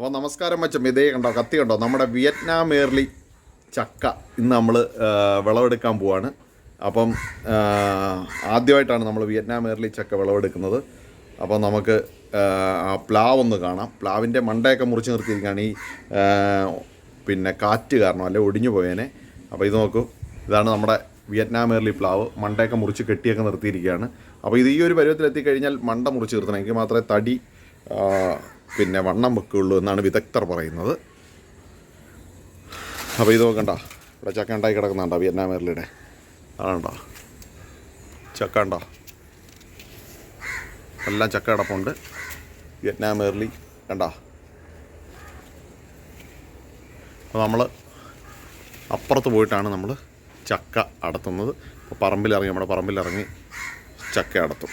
അപ്പോൾ നമസ്കാരം മച്ചം ഇതേ കണ്ടോ കത്തി കണ്ടോ? നമ്മുടെ വിയറ്റ്നാം എയർലി ചക്ക ഇന്ന് നമ്മൾ വിളവെടുക്കാൻ പോവാണ്. അപ്പം ആദ്യമായിട്ടാണ് നമ്മൾ വിയറ്റ്നാം എയർലി ചക്ക വിളവെടുക്കുന്നത്. അപ്പം നമുക്ക് ആ, പ്ലാവ് ഒന്ന് കാണാം. പ്ലാവിന്റെ മണ്ടയൊക്കെ മുറിച്ച് നിർത്തിയിരിക്കുകയാണ് ഈ പിന്നെ കാറ്റ് കാരണം അല്ലെ ഒടിഞ്ഞു പോയേനെ. അപ്പോൾ ഇത് നോക്കൂ ഇതാണ് നമ്മുടെ വിയറ്റ്നാം എയർലി പ്ലാവ്. മണ്ടയൊക്കെ മുറിച്ച് കെട്ടിയൊക്കെ നിർത്തിയിരിക്കുകയാണ്. അപ്പോൾ ഇത് ഈ ഒരു പരുവത്തിലെത്തി കഴിഞ്ഞാൽ മണ്ട മുറിച്ച് നിർത്തണം. എങ്കിൽ മാത്രമേ തടി പിന്നെ വണ്ണം വെക്കുകയുള്ളൂ എന്നാണ് വിദഗ്ധർ പറയുന്നത്. അപ്പോൾ ഇത് നോക്കണ്ട. ഇവിടെ ചക്ക ഉണ്ടായി കിടക്കുന്നുണ്ടോ വിയറ്റ്നാം എയർലിയുടെ അതാണ്ടോ ചക്ക ഉണ്ടോ എല്ലാം ചക്ക കിടപ്പുണ്ട്. വിയറ്റ്നാം എയർലി കണ്ടോ? അപ്പോൾ നമ്മൾ അപ്പുറത്ത് പോയിട്ടാണ് നമ്മൾ ചക്ക അടത്തുന്നത്. അപ്പോൾ പറമ്പിലിറങ്ങി നമ്മുടെ പറമ്പിലിറങ്ങി ചക്ക അടത്തും.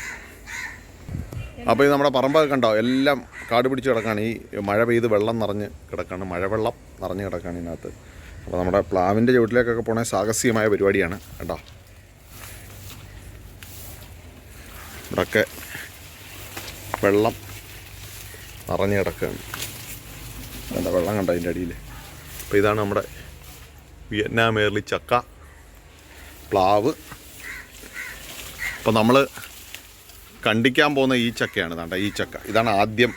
അപ്പോൾ ഇത് നമ്മുടെ പറമ്പൊക്കെ കണ്ടോ? എല്ലാം കാട് പിടിച്ച് കിടക്കുകയാണ് ഈ മഴ പെയ്ത് വെള്ളം നിറഞ്ഞ് കിടക്കുകയാണ് മഴവെള്ളം നിറഞ്ഞ് കിടക്കുകയാണ് ഇതിനകത്ത്. അപ്പോൾ നമ്മുടെ പ്ലാവിന്റെ ചുവട്ടിലേക്കൊക്കെ പോണ സാഹസികമായ പരിപാടിയാണ് കേട്ടോ. ഇവിടൊക്കെ വെള്ളം നിറഞ്ഞ് കിടക്കുകയാണ് കണ്ട? വെള്ളം കണ്ട അതിന്റെ അടിയിൽ അപ്പോൾ ഇതാണ് നമ്മുടെ വിയറ്റ്നാം ഏർലി ചക്ക പ്ലാവ്. അപ്പോൾ നമ്മൾ കണ്ടിക്കാൻ പോകുന്ന ഈ ചക്കയാണ് താണ്ട ഈ ചക്ക. ഇതാണ് ആദ്യം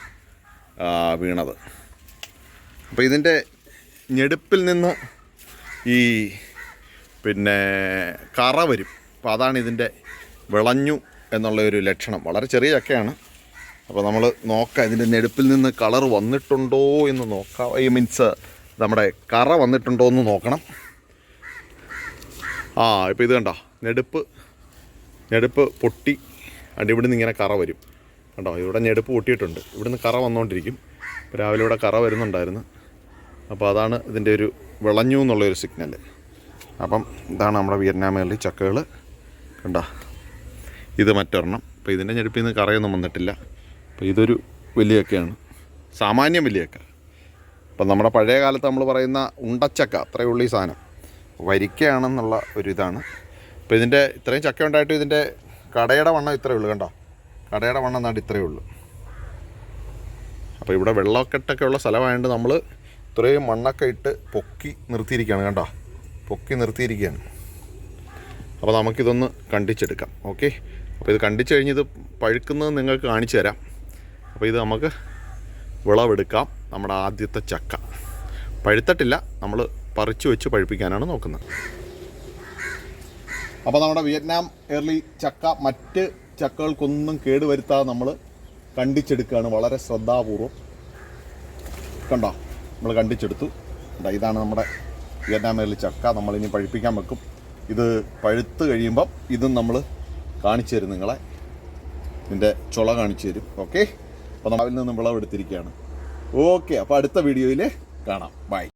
വീണത്. അപ്പോൾ ഇതിന്റെ ഞെടുപ്പിൽ നിന്ന് ഈ പിന്നെ കറ വരും. അപ്പോൾ അതാണ് ഇതിന്റെ വിളഞ്ഞു എന്നുള്ള ഒരു ലക്ഷണം. വളരെ ചെറിയ ചക്കയാണ്. അപ്പോൾ നമ്മൾ നോക്കാം ഇതിന്റെ നെടുപ്പിൽ നിന്ന് കളർ വന്നിട്ടുണ്ടോ എന്ന് നോക്കാം. ഈ മീൻസ് നമ്മുടെ കറ വന്നിട്ടുണ്ടോ എന്ന് നോക്കണം. ആ ഇപ്പോൾ ഇത് കണ്ടോ? നെടുപ്പ് ഞെടുപ്പ് പൊട്ടി. അണ്ട് ഇവിടുന്ന് ഇങ്ങനെ കറ വരും. കണ്ടോ? ഇവിടെ ഞെടുപ്പ് പൊട്ടിയിട്ടുണ്ട്. ഇവിടുന്ന് കറ വന്നുകൊണ്ടിരിക്കും രാവിലെ ഇവിടെ കറ വരുന്നുണ്ടായിരുന്നു. അപ്പോൾ അതാണ് ഇതിന്റെ ഒരു വിളഞ്ഞു എന്നുള്ളൊരു സിഗ്നൽ അപ്പം ഇതാണ് നമ്മുടെ വിയറ്റ്നാമിലെ ചക്കകൾ. കണ്ടോ? ഇത് മറ്റൊരെണ്ണം. അപ്പോൾ ഇതിന്റെ ഞെടുപ്പിൽ നിന്ന് കറയൊന്നും വന്നിട്ടില്ല. അപ്പോൾ ഇതൊരു വലിയ ചക്കയാണ് സാമാന്യം വലിയ ചക്ക അപ്പം നമ്മുടെ പഴയ കാലത്ത് നമ്മൾ പറയുന്ന ഉണ്ടച്ചക്ക അത്രയേ ഉള്ളൂ ഈ സാധനം. വരിക്കയാണെന്നുള്ള ഒരു ഇതാണ് അപ്പോൾ ഇതിന്റെ ഇത്രയും ചക്ക ഉണ്ടായിട്ട് ഇതിന്റെ കടയുടെ വണ്ണം ഇത്രയേ ഉള്ളൂ കണ്ടോ? കടയുടെ വണ്ണം എന്നാണ്ട് ഇത്രയേ ഉള്ളൂ. അപ്പോൾ ഇവിടെ വെള്ളക്കെട്ടൊക്കെ ഉള്ള സ്ഥലമായതുകൊണ്ട് നമ്മൾ ഇത്രയും മണ്ണൊക്കെ ഇട്ട് പൊക്കി നിർത്തിയിരിക്കുകയാണ് കണ്ടോ? പൊക്കി നിർത്തിയിരിക്കുകയാണ്. അപ്പോൾ നമുക്കിതൊന്ന് കണ്ടിച്ചെടുക്കാം. ഓക്കെ? അപ്പോൾ ഇത് കണ്ടിച്ച് കഴിഞ്ഞ് ഇത് പഴുക്കുന്നത് നിങ്ങൾക്ക് കാണിച്ചു തരാം. അപ്പോൾ ഇത് നമുക്ക് വിളവെടുക്കാം. നമ്മുടെ ആദ്യത്തെ ചക്ക. പഴുത്തട്ടില്ല. നമ്മൾ പറിച്ചു വെച്ച് പഴുപ്പിക്കാനാണ് നോക്കുന്നത്. അപ്പോൾ നമ്മുടെ വിയറ്റ്നാം എയർലി ചക്ക മറ്റ് ചക്കകൾക്കൊന്നും കേടുവരുത്താതെ നമ്മൾ കണ്ടിച്ചെടുക്കുകയാണ്. വളരെ ശ്രദ്ധാപൂർവം. കണ്ടോ? നമ്മൾ കണ്ടിച്ചെടുത്തു. കണ്ടോ? ഇതാണ് നമ്മുടെ വിയറ്റ്നാം എയർലി ചക്ക. നമ്മളിനി പഴുപ്പിക്കാൻ വെക്കും. ഇത് പഴുത്ത് കഴിയുമ്പം ഇതും നമ്മൾ കാണിച്ചു തരും നിങ്ങളെ. ഇതിന്റെ ചുള കാണിച്ചു തരും. ഓക്കെ? അപ്പോൾ നമ്മളിൽ നിന്ന് വിളവെടുത്തിരിക്കുകയാണ്. ഓക്കെ. അപ്പോൾ അടുത്ത വീഡിയോയിൽ കാണാം. ബൈ.